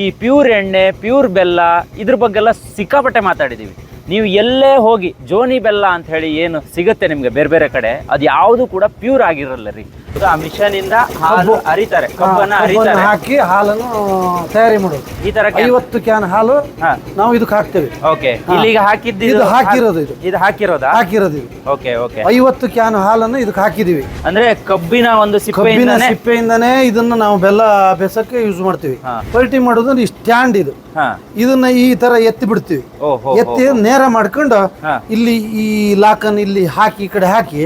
ಈ ಪ್ಯೂರ್ ಎಣ್ಣೆ ಪ್ಯೂರ್ ಬೆಲ್ಲ ಇದ್ರ ಬಗ್ಗೆಲ್ಲ ಸಿಕ್ಕಾಪಟ್ಟೆ ಮಾತಾಡಿದೀವಿ. ನೀವು ಎಲ್ಲೇ ಹೋಗಿ ಜೋನಿ ಬೆಲ್ಲ ಅಂತ ಹೇಳಿ ಏನು ಸಿಗುತ್ತೆ ನಿಮ್ಗೆ ಬೇರೆ ಬೇರೆ ಕಡೆ ಅದು ಯಾವುದು ಕೂಡ ಪ್ಯೂರ್ ಆಗಿರಲ್ಲ ರೀ. ಆ ಮಿಷನ್ ಇಂದ ಹಾಲು ಅರಿತಾರೆ ಕಬ್ಬನ್ನ ಅರಿತಾರೆ ಹಾಕಿ ಹಾಲನ್ನು ತಯಾರಿ ಮಾಡೋದು. ಈ ತರ ಐವತ್ತು ಕ್ಯಾನ್ ಹಾಲು ನಾವು ಇದಕ್ಕೆ ಹಾಕ್ತೇವೆ. ಓಕೆ ಈಗ ಹಾಕಿದ್ದು ಇದು ಹಾಕಿರೋದು ಇದು. ಇದು ಹಾಕಿರೋದಾ? ಹಾಕಿರೋದು ಇದು. ಓಕೆ ಓಕೆ ಐವತ್ತು ಕ್ಯಾನ್ ಹಾಲನ್ನು ಇದಕ್ಕೆ ಹಾಕಿದೀವಿ ಅಂದ್ರೆ ಕಬ್ಬಿನ ಒಂದು ಕಬ್ಬಿನ ಸಿಪ್ಪೆಯಿಂದಾನೆ ಇದನ್ನ ನಾವು ಬೆಲ್ಲ ಬೆಸಕ್ಕೆ ಯೂಸ್ ಮಾಡ್ತೀವಿ. ಪಲ್ಟಿ ಮಾಡೋದು ಸ್ಟ್ಯಾಂಡ್ ಇದು. ಹಾ. ಇದನ್ನ ಈ ತರ ಎತ್ತಿ ಬಿಡ್ತೀವಿ. ಎತ್ತಿ ನೇರ ಮಾಡ್ಕೊಂಡು ಇಲ್ಲಿ ಈ ಲಾಕನ್ ಇಲ್ಲಿ ಹಾಕಿ ಈ ಕಡೆ ಹಾಕಿ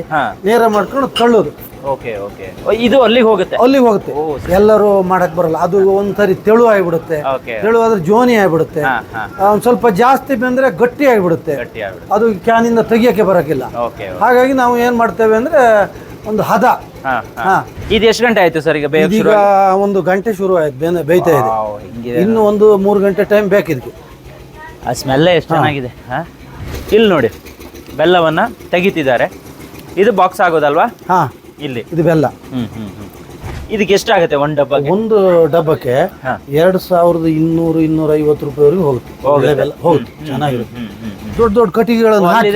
ನೇರ ಮಾಡ್ಕೊಂಡು ತಳ್ಳೋದು. Okay okay. ಇದು ಅಲ್ಲಿಗೆ ಹೋಗುತ್ತೆ? ಅಲ್ಲಿಗೆ ಹೋಗುತ್ತೆ. ಎಲ್ಲರೂ ಮಾಡಕ್ ಬರಲ್ಲ. ಅದು ಒಂದ್ಸರಿ ತೆಳು ಆಗಿಬಿಡುತ್ತೆ. ತೆಳು ಆದ್ರೆ ಜೋನಿ ಆಗಿಬಿಡುತ್ತೆ. ಒಂದ್ ಸ್ವಲ್ಪ ಜಾಸ್ತಿ ಬಂದ್ರೆ ಗಟ್ಟಿ ಆಗಿಬಿಡುತ್ತೆ. ಗಟ್ಟಿ ಕ್ಯಾನ್ ಅದು ಕ್ಯಾನಿಂದ ತೆಗಿಯಕ್ಕೆ ಬರಕಿಲ್ಲ ಓಕೆ ಹಾಗಾಗಿ ನಾವು ಏನ್ ಮಾಡ್ತೇವೆ ಅಂದ್ರೆ ಒಂದು ಹದ. ಇದು ಎಷ್ಟು ಗಂಟೆ ಆಯ್ತು ಸರ್ ಈಗ ಒಂದು ಗಂಟೆ ಶುರು ಆಯ್ತು ಬೇಯ್ತಾ ಇದೆ. ಇನ್ನು ಒಂದು ಮೂರು ಗಂಟೆ ಟೈಮ್ ಬೇಕಿದ್ಕೆ. ಆ ಸ್ಮೆಲ್ಲೇ ಎಷ್ಟು ಚೆನ್ನಾಗಿದೆ ಹಾಂ? ಇಲ್ಲಿ ನೋಡಿ ಬೆಲ್ಲವನ್ನು ತೆಗಿತಿದ್ದಾರೆ. ಇದು ಬಾಕ್ಸ್ ಆಗೋದಲ್ವಾ? ಹಾಂ. ಇಲ್ಲಿ. ಇದು ಬೆಲ್ಲ. ಹ್ಞೂ ಹ್ಞೂ ಹ್ಞೂ ಇದಕ್ಕೆ ಎಷ್ಟಾಗುತ್ತೆ ಒಂದು ಡಬ್ಬ ಒಂದು ಡಬ್ಬಕ್ಕೆ. ಎರಡು ಸಾವಿರದ ಇನ್ನೂರು ಇನ್ನೂರ ಐವತ್ತು ರೂಪಾಯಿವರೆಗೂ ಹೋಗುತ್ತೆ. ಒಳ್ಳೆ ಬೆಲ್ಲ. ಹೋಗುತ್ತೆ ಚೆನ್ನಾಗಿರುತ್ತೆ. ದೊಡ್ಡ ದೊಡ್ಡ ಕಟ್ಟಿಗೆಗಳನ್ನು ಹಾಕಿ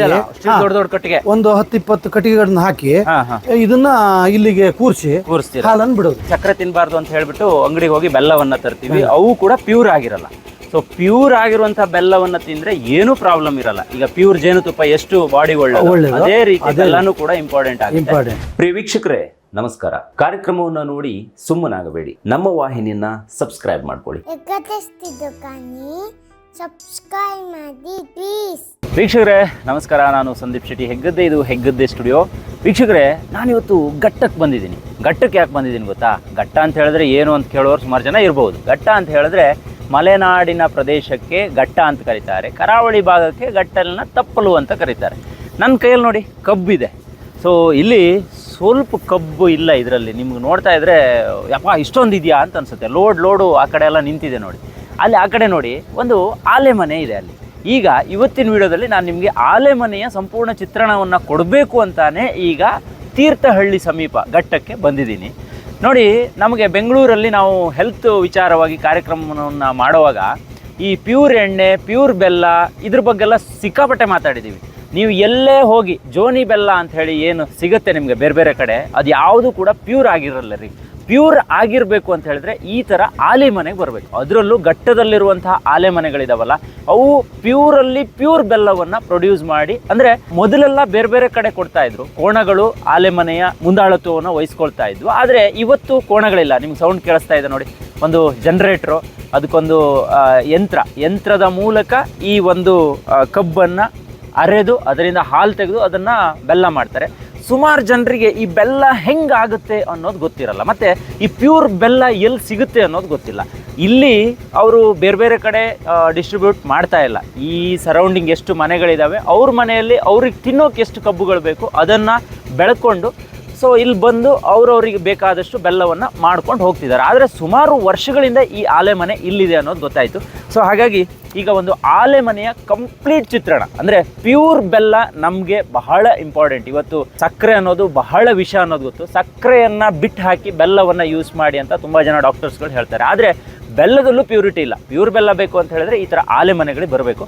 ದೊಡ್ಡ ದೊಡ್ಡ ಕಟ್ಟಿಗೆ? ಒಂದು ಹತ್ತು ಇಪ್ಪತ್ತು ಕಟ್ಟಿಗೆಗಳನ್ನ ಹಾಕಿ ಇದನ್ನ ಇಲ್ಲಿಗೆ ಕೂರಿಸಿ ಕೂರಿಸ್ತೀವಿ ಹಾಲನ್ನು ಬಿಡೋದು. ಚಕ್ರ ತಿನ್ನಬಾರ್ದು ಅಂತ ಹೇಳ್ಬಿಟ್ಟು ಅಂಗಡಿಗೆ ಹೋಗಿ ಬೆಲ್ಲವನ್ನ ತರ್ತೀವಿ. ಅವು ಕೂಡ ಪ್ಯೂರ್ ಆಗಿರಲ್ಲ. ಸೊ ಪ್ಯೂರ್ ಆಗಿರುವಂತಹ ಬೆಲ್ಲವನ್ನ ತಿಂದ್ರೆ ಏನು ಪ್ರಾಬ್ಲಮ್ ಇರಲ್ಲ. ಈಗ ಪ್ಯೂರ್ ಜೇನುತುಪ್ಪ ಎಷ್ಟು ಬಾಡಿ ಒಳ್ಳೆ ಅದೇ ರೀತಿ ಬೆಲ್ಲನೂ ಕೂಡ ಇಂಪಾರ್ಟೆಂಟ್ ಆಗುತ್ತೆ. ಪ್ರಿಯ ವೀಕ್ಷಕರೇ ನಮಸ್ಕಾರ. ಕಾರ್ಯಕ್ರಮವನ್ನು ನೋಡಿ ಸುಮ್ಮನಾಗಬೇಡಿ. ನಮ್ಮ ವಾಹಿನಿಯನ್ನ ಸಬ್ಸ್ಕ್ರೈಬ್ ಮಾಡ್ಕೊಳ್ಳಿ. ಸಬ್ಸ್ಕ್ರೈಬ್ ಮಾಡಿ ಪ್ಲೀಸ್ ವೀಕ್ಷಕರೇ ನಮಸ್ಕಾರ. ನಾನು ಸಂದೀಪ್ ಶೆಟ್ಟಿ ಹೆಗ್ಗದ್ದೆ. ಇದು ಹೆಗ್ಗದ್ದೆ ಸ್ಟುಡಿಯೋ ವೀಕ್ಷಕರೇ ನಾನಿವತ್ತು ಘಟ್ಟಕ್ಕೆ ಬಂದಿದ್ದೀನಿ. ಘಟ್ಟಕ್ಕೆ ಯಾಕೆ ಬಂದಿದ್ದೀನಿ ಗೊತ್ತಾ? ಘಟ್ಟ ಅಂತ ಹೇಳಿದ್ರೆ ಏನು ಅಂತ ಕೇಳೋರು ಸುಮಾರು ಜನ ಇರ್ಬೋದು. ಘಟ್ಟ ಅಂತ ಹೇಳಿದ್ರೆ ಮಲೆನಾಡಿನ ಪ್ರದೇಶಕ್ಕೆ ಘಟ್ಟ ಅಂತ ಕರೀತಾರೆ. ಕರಾವಳಿ ಭಾಗಕ್ಕೆ ಘಟ್ಟಲನ್ನ ತಪ್ಪಲು ಅಂತ ಕರೀತಾರೆ. ನನ್ನ ಕೈಯಲ್ಲಿ ನೋಡಿ, ಕಬ್ಬಿದೆ. ಸೊ ಇಲ್ಲಿ ಸ್ವಲ್ಪ ಕಬ್ಬು ಇಲ್ಲ ಇದರಲ್ಲಿ. ನಿಮ್ಗೆ ನೋಡ್ತಾ ಇದ್ರೆ, ಯಪ್ಪ, ಇಷ್ಟೊಂದು ಇದೆಯಾ ಅಂತ ಅನ್ಸುತ್ತೆ. ಲೋಡ್ ಲೋಡು ಆ ಕಡೆ ಎಲ್ಲ ನಿಂತಿದೆ ನೋಡಿ. ಅಲ್ಲಿ ಆ ಕಡೆ ನೋಡಿ, ಒಂದು ಆಲೆ ಮನೆ ಇದೆ ಅಲ್ಲಿ. ಈಗ ಇವತ್ತಿನ ವಿಡಿಯೋದಲ್ಲಿ ನಾನು ನಿಮಗೆ ಆಲೆ ಮನೆಯ ಸಂಪೂರ್ಣ ಚಿತ್ರಣವನ್ನು ಕೊಡಬೇಕು ಅಂತಾನೆ ಈಗ ತೀರ್ಥಹಳ್ಳಿ ಸಮೀಪ ಘಟ್ಟಕ್ಕೆ ಬಂದಿದ್ದೀನಿ. ನೋಡಿ, ನಮಗೆ ಬೆಂಗಳೂರಲ್ಲಿ ನಾವು ಹೆಲ್ತ್ ವಿಚಾರವಾಗಿ ಕಾರ್ಯಕ್ರಮವನ್ನು ಮಾಡುವಾಗ ಈ ಪ್ಯೂರ್ ಎಣ್ಣೆ ಪ್ಯೂರ್ ಬೆಲ್ಲ ಇದ್ರ ಬಗ್ಗೆಲ್ಲ ಸಿಕ್ಕಾಪಟ್ಟೆ ಮಾತಾಡಿದ್ದೀವಿ ನೀವು ಎಲ್ಲೇ ಹೋಗಿ ಜೋನಿ ಬೆಲ್ಲ ಅಂತ ಹೇಳಿ ಏನು ಸಿಗುತ್ತೆ ನಿಮಗೆ ಬೇರೆ ಬೇರೆ ಕಡೆ ಅದು ಯಾವುದು ಕೂಡ ಪ್ಯೂರ್ ಆಗಿರಲ್ಲ ರೀ. ಪ್ಯೂರ್ ಆಗಿರಬೇಕು ಅಂತ ಹೇಳಿದ್ರೆ ಈ ಥರ ಆಲೆ ಮನೆಗೆ ಬರಬೇಕು. ಅದರಲ್ಲೂ ಘಟ್ಟದಲ್ಲಿರುವಂತಹ ಆಲೆ ಮನೆಗಳಿದಾವಲ್ಲ, ಅವು ಪ್ಯೂರಲ್ಲಿ ಪ್ಯೂರ್ ಬೆಲ್ಲವನ್ನು ಪ್ರೊಡ್ಯೂಸ್ ಮಾಡಿ, ಅಂದರೆ ಮೊದಲೆಲ್ಲ ಬೇರೆ ಬೇರೆ ಕಡೆ ಕೊಡ್ತಾ ಇದ್ರು. ಕೋಣಗಳು ಆಲೆ ಮನೆಯ ಮುಂದಾಳತ್ವವನ್ನು ವಹಿಸ್ಕೊಳ್ತಾ ಇದ್ವು. ಆದರೆ ಇವತ್ತು ಕೋಣಗಳಿಲ್ಲ. ನಿಮ್ಗೆ ಸೌಂಡ್ ಕೇಳಿಸ್ತಾ ಇದೆ ನೋಡಿ. ಒಂದು ಜನ್ರೇಟ್ರು ಅದಕ್ಕೊಂದು ಯಂತ್ರ. ಯಂತ್ರದ ಮೂಲಕ ಈ ಒಂದು ಕಬ್ಬನ್ನು ಅರೆದು, ಅದರಿಂದ ಹಾಲು ತೆಗೆದು ಅದನ್ನು ಬೆಲ್ಲ ಮಾಡ್ತಾರೆ. ಸುಮಾರು ಜನರಿಗೆ ಈ ಬೆಲ್ಲ ಹೆಂಗಾಗುತ್ತೆ ಅನ್ನೋದು ಗೊತ್ತಿರಲ್ಲ. ಮತ್ತು ಈ ಪ್ಯೂರ್ ಬೆಲ್ಲ ಎಲ್ಲಿ ಸಿಗುತ್ತೆ ಅನ್ನೋದು ಗೊತ್ತಿಲ್ಲ. ಇಲ್ಲಿ ಅವರು ಬೇರೆ ಬೇರೆ ಕಡೆ ಡಿಸ್ಟ್ರಿಬ್ಯೂಟ್ ಮಾಡ್ತಾ ಇಲ್ಲ. ಈ ಸರೌಂಡಿಂಗ್ ಎಷ್ಟು ಮನೆಗಳಿದ್ದಾವೆ ಅವ್ರ ಮನೆಯಲ್ಲಿ ಅವ್ರಿಗೆ ತಿನ್ನೋಕೆ ಎಷ್ಟು ಕಬ್ಬುಗಳು ಬೇಕು, ಅದನ್ನು ಬೆಳ್ಕೊಂಡು ಸೊ ಇಲ್ಲಿ ಬಂದು ಅವ್ರವ್ರಿಗೆ ಬೇಕಾದಷ್ಟು ಬೆಲ್ಲವನ್ನು ಮಾಡ್ಕೊಂಡು ಹೋಗ್ತಿದ್ದಾರೆ. ಆದರೆ ಸುಮಾರು ವರ್ಷಗಳಿಂದ ಈ ಆಲೆ ಮನೆ ಇಲ್ಲಿದೆ ಅನ್ನೋದು ಗೊತ್ತಾಯಿತು. ಸೊ ಹಾಗಾಗಿ ಈಗ ಒಂದು ಆಲೆ ಮನೆಯ ಕಂಪ್ಲೀಟ್ ಚಿತ್ರಣ, ಅಂದರೆ ಪ್ಯೂರ್ ಬೆಲ್ಲ ನಮಗೆ ಬಹಳ ಇಂಪಾರ್ಟೆಂಟ್ ಇವತ್ತು ಸಕ್ಕರೆ ಅನ್ನೋದು ಬಹಳ ವಿಷ ಅನ್ನೋದು ಗೊತ್ತು. ಸಕ್ಕರೆಯನ್ನು ಬಿಟ್ಟು ಹಾಕಿ ಬೆಲ್ಲವನ್ನು ಯೂಸ್ ಮಾಡಿ ಅಂತ ತುಂಬ ಜನ ಡಾಕ್ಟರ್ಸ್ಗಳು ಹೇಳ್ತಾರೆ. ಆದರೆ ಬೆಲ್ಲದಲ್ಲೂ ಪ್ಯೂರಿಟಿ ಇಲ್ಲ. ಪ್ಯೂರ್ ಬೆಲ್ಲ ಬೇಕು ಅಂತ ಹೇಳಿದ್ರೆ ಈ ಥರ ಆಲೆ ಮನೆಗಳಿಗೆ ಬರಬೇಕು.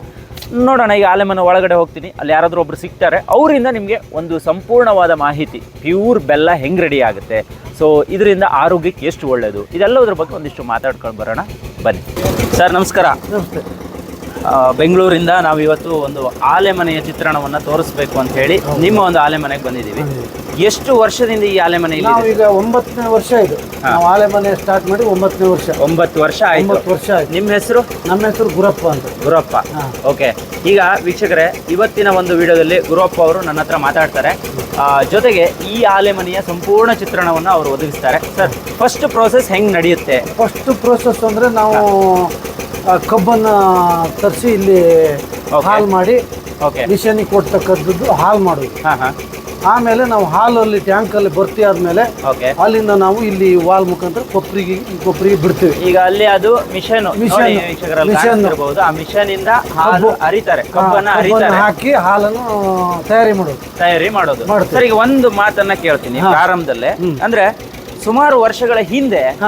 ನೋಡೋಣ, ಈಗ ಆಲೆಮನ ಒಳಗಡೆ ಹೋಗ್ತೀನಿ. ಅಲ್ಲಿ ಯಾರಾದರೂ ಒಬ್ರು ಸಿಗ್ತಾರೆ, ಅವರಿಂದ ನಿಮಗೆ ಒಂದು ಸಂಪೂರ್ಣವಾದ ಮಾಹಿತಿ ಪ್ಯೂರ್ ಬೆಲ್ಲ ಹೆಂಗೆ ರೆಡಿ ಆಗುತ್ತೆ. ಸೊ ಇದರಿಂದ ಆರೋಗ್ಯಕ್ಕೆ ಎಷ್ಟು ಒಳ್ಳೆಯದು ಇದೆಲ್ಲದ್ರ ಬಗ್ಗೆ ಒಂದಿಷ್ಟು ಮಾತಾಡ್ಕೊಂಡು ಬರೋಣ. ಬನ್ನಿ. ಸರ್, ನಮಸ್ಕಾರ. ನಮಸ್ತೆ. ಬೆಂಗಳೂರಿಂದ ನಾವು ಇವತ್ತು ಒಂದು ಆಲೆ ಮನೆಯ ಚಿತ್ರಣವನ್ನು ತೋರಿಸ್ಬೇಕು ಅಂತ ಹೇಳಿ ನಿಮ್ಮ ಒಂದು ಆಲೆ ಮನೆಗೆ ಬಂದಿದ್ದೀವಿ. ಎಷ್ಟು ವರ್ಷದಿಂದ ಈ ಆಲೆ ಮನೆ ನಾವು ನಾವೀಗ ಒಂಬತ್ತನೇ ವರ್ಷ ಇದು. ನಾವು ಆಲೆ ಮನೆ ಸ್ಟಾರ್ಟ್ ಮಾಡಿ ಒಂಬತ್ತನೇ ವರ್ಷ. ಒಂಬತ್ತು ವರ್ಷ ಆಯ್ತು. ವರ್ಷ ಆಯ್ತು. ನಿಮ್ಮ ಹೆಸರು? ನಮ್ಮ ಹೆಸರು ಗುರಪ್ಪ ಅಂತ. ಗುರಪ್ಪ. ಓಕೆ. ಈಗ ವೀಕ್ಷಕರೇ ಇವತ್ತಿನ ಒಂದು ವಿಡಿಯೋದಲ್ಲಿ ಗುರಪ್ಪ ಅವರು ನನ್ನ ಹತ್ರ ಮಾತಾಡ್ತಾರೆ. ಜೊತೆಗೆ ಈ ಆಲೆ ಮನೆಯ ಸಂಪೂರ್ಣ ಚಿತ್ರಣವನ್ನು ಅವರು ಒದಗಿಸ್ತಾರೆ. ಸರ್ ಫಸ್ಟ್ ಪ್ರೋಸೆಸ್ ಹೆಂಗೆ ನಡೆಯುತ್ತೆ? ಫಸ್ಟ್ ಪ್ರೋಸೆಸ್ ಅಂದರೆ ನಾವು ಕಬ್ಬನ್ನ ತರಿಸಿ ಇಲ್ಲಿ Okay. ಹಾಲು ಮಾಡಿ ಓಕೆ ಮಿಷನಿಗೆ ಕೊಡ್ತಕ್ಕಂಥದ್ದು ಹಾಲು ಮಾಡೋದು. ಹಾ ಹಾ. ಆಮೇಲೆ ನಾವು ಹಾಲಲ್ಲಿ ಟ್ಯಾಂಕಲ್ಲಿ ಭರ್ತಿ ಆದಮೇಲೆ ಓಕೆ ಅಲ್ಲಿಂದ ನಾವು ಇಲ್ಲಿ ವಾಲ್ ಮುಖಾಂತರ ಕೊಬ್ಬರಿಗೆ ಕೊಬ್ಬರಿಗೆ ಬಿಡ್ತೀವಿ. ಈಗ ಅಲ್ಲಿ ಅದು ಮಿಷನ್ ಮಿಷನ್ ಮಿಷನ್ Mission. ಕಾಣಿಸ್ತಿರ್ಬೋದು. ಆ ಮಿಷನ್ ಇಂದ ಹಾಲು ಕಬ್ಬು. ಅರಿತಾರೆ ಆ, ಕಬ್ಬನ್ನ ಅರಿತಾರೆ ಹಾಕಿ ಹಾಲನ್ನು ತಯಾರಿ ಮಾಡೋದು. ತಯಾರಿ ಮಾಡೋದು. ಸರಿ ಸರ್ ಈಗ ಒಂದು ಮಾತನ್ನ ಕೇಳ್ತೀನಿ ಆರಂಭದಲ್ಲೇ ಪ್ರಾರಂಭದಲ್ಲೇ. ಹ್ಮ್. ಅಂದ್ರೆ ಸುಮಾರು ವರ್ಷಗಳ ಹಿಂದೆ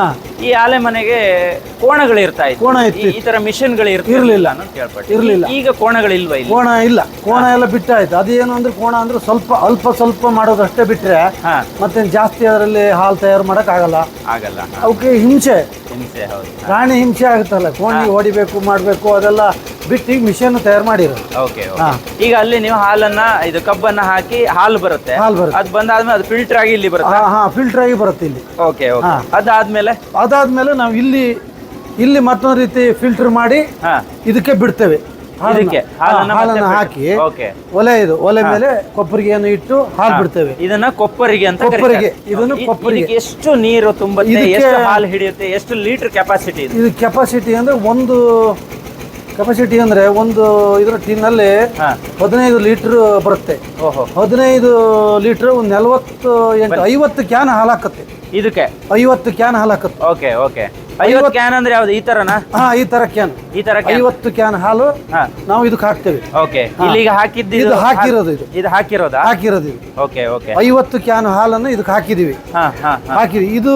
ಈ ಆಲೆ ಮನೆಗೆ ಕೋಣಗಳು ಇರ್ತಾ ಇತ್ತು ಕೋಣ ಇತ್ತು. ಈ- ತರ ಮಿಷನ್ಗಳು ಇರ್ಲಿಲ್ಲ. ಅಂತ ಕೇಳ್ಪಟ್ಟೆ. ಇರ್ಲಿಲ್ಲ. ಈಗ ಕೋಣಗಳಿಲ್ವಾ ಕೋಣ ಇಲ್ಲ. ಕೋಣ ಎಲ್ಲ ಬಿಟ್ಟಾಯ್ತು. ಅದೇನು ಅಂದ್ರೆ ಕೋಣ ಅಂದ್ರೆ ಸ್ವಲ್ಪ ಅಲ್ಪ ಸ್ವಲ್ಪ ಮಾಡೋದಷ್ಟೇ ಬಿಟ್ರೆ ಮತ್ತೆ ಜಾಸ್ತಿ ಅದರಲ್ಲಿ ಹಾಲು ತಯಾರು ಮಾಡಕ್ ಆಗಲ್ಲ. ಆಗಲ್ಲ ಅವಕ್ಕೆ ಹಿಂಸೆ. ಹಿಂಸೆ ಹೌದು. ಪ್ರಾಣಿ ಹಿಂಸೆ ಆಗುತ್ತಲ್ಲ. ಕೋಣಿ ಹೊಡಿಬೇಕು ಮಾಡಬೇಕು ಅದೆಲ್ಲ ಬಿಟ್ಟು ಈಗ ಮಿಷನ್ ತಯಾರು ಮಾಡಿರೋದು. ಓಕೆ ಹಾ. ಈಗ ಅಲ್ಲಿ ನೀವು ಹಾಲನ್ನ ಇದು ಕಬ್ಬನ್ನ ಹಾಕಿ ಹಾಲು ಬರುತ್ತೆ. ಹಾಲು ಬರುತ್ತೆ. ಅದು ಬಂದಾದ್ಮೇಲೆ ಅದು ಫಿಲ್ಟರ್ ಆಗಿ ಇಲ್ಲಿ ಬರುತ್ತೆ? ಹಾ ಹಾ ಫಿಲ್ಟರ್ ಆಗಿ ಬರುತ್ತೆ ಇಲ್ಲಿ. ಓಕೆ ಓಕೆ ಹಾ. ಅದಾದ್ಮೇಲೆ? ಅದಾದ್ಮೇಲೆ ನಾವು ಇಲ್ಲಿ ಇಲ್ಲಿ ಮತ್ತೊಂದು ರೀತಿ ಫಿಲ್ಟರ್ ಮಾಡಿ ಹಾ. ಇದಕ್ಕೆ ಬಿಡ್ತೇವೆ. ಹಾಲನ್ನ- ಇದಕ್ಕೆ? ಹಾ, ಹಾಲನ್ನ ಮತ್ತೆ ಹಾಲನ್ನ ಬಿಟ್ಟು- ಹಾಕಿ ಓಕೆ ಒಲೆ ಇದು ಒಲೆ ಮೇಲೆ ಕೊಬ್ಬರಿಗೆಯನ್ನು ಇಟ್ಟು ಹಾಲು ಬಿಡ್ತೇವೆ. ಇದನ್ನ ಕೊಪ್ಪರಿಗೆ ಅಂತ ಕೊಪ್ಪರಿಗೆ, ಕರೀತಾರೆ. ಇದನ್ನು ಇ- ಕೊಪ್ಪರಿಗೆ. ಇದಕ್ಕೆ ಎಷ್ಟು ನೀರು ತುಂಬುತ್ತೆ ಇದಕ್ಕೆ- ಎಷ್ಟು ಹಾಲು ಹಿಡಿಯುತ್ತೆ ಎಷ್ಟು ಲೀಟರ್ ಕೆಪಾಸಿಟಿ ಇದೆ? ಇದು ಕೆಪಾಸಿಟಿ ಅಂದ್ರೆ ಒಂದು ಕೆಪಾಸಿಟಿ ಅಂದ್ರೆ ಒಂದು ಇದರ ಟಿನ್ನಲ್ಲಿ ಹಾ. ಹದಿನೈದು ಲೀಟರ್ ಬರುತ್ತೆ. ಓಹೋ. ಹದಿನೈದು ಲೀಟರ್ ಒಂದು ನಲವತ್ತು ಎಂಟು ಐವತ್ತು ಕ್ಯಾನ್ ಹಾಲಾಕತ್ತೆ ಇದಕ್ಕೆ? ಐವತ್ತು ಕ್ಯಾನ್ ಹಾಲಾಕತ್ತೆ ಓಕೆ ಓಕೆ. ಐವತ್ತು ಕ್ಯಾನ್ ಅಂದ್ರೆ ಯಾವ್ದು? ಈ ತರನಾ? ಹಾ ಈ ತರ ಕ್ಯಾನ್ ಈ ತರ ಐವತ್ತು ಕ್ಯಾನ್ ಹಾಲು ನಾವು ಇದಕ್ಕೆ ಹಾಕ್ತೇವೆ. ಓಕೆ. ಇಲ್ಲಿಗೆ ಹಾಕಿದ್ದು ಇದು ಹಾಕಿರೋದು ಇದು. ಇದು ಹಾಕಿರೋದಾ? ಹಾಕಿರೋದು ಇದು. Okay okay. ಐವತ್ತು ಕ್ಯಾನ್ ಹಾಲನ್ನು ಇದಕ್ಕೆ ಹಾಕಿದೀವಿ ಹಾಕಿದ್ವಿ ಇದು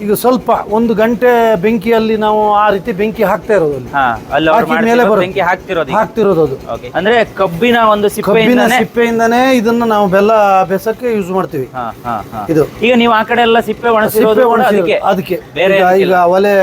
ಈಗ ಸ್ವಲ್ಪ ಒಂದು ಗಂಟೆ ಬೆಂಕಿಯಲ್ಲಿ ನಾವು ಆ ರೀತಿ ಬೆಂಕಿ ಹಾಕ್ತಾ ಇರೋದು ಅಲ್ಲಿ. ಹಾ ಅಲ್ಲಿ ಅವ್ರು ಹಾಕಿದ ಮೇಲೆ ಬರುತ್ತೆ. ಬೆಂಕಿ ಹಾಕ್ತಿರೋದು ಈಗ. ಹಾಕ್ತಿರೋದು ಅದು. ಅಂದ್ರೆ ಕಬ್ಬಿನ ಒಂದು ಕಬ್ಬಿನ ಸಿಪ್ಪೆಯಿಂದಾನೆ ಸಿಪ್ಪೆಯಿಂದನೇ ಇದನ್ನ ನಾವು ಬೆಲ್ಲ ಬೆಸಕ್ಕೆ ಯೂಸ್ ಮಾಡ್ತೀವಿ. ಹಾ ಹಾ ಹಾ. ಇದು. ಈಗ ನೀವು ಆ ಕಡೆ ಎಲ್ಲ ಸಿಪ್ಪೆ ಒಣಸಿ ಸಿಪ್ಪೆ ಕೂಡ ಒಣಸಿರೋದು. ಅದಕ್ಕೆ. ಅದಕ್ಕೆ. ಬೇರೆ ಈಗ- ಈಗ ಒಲೆ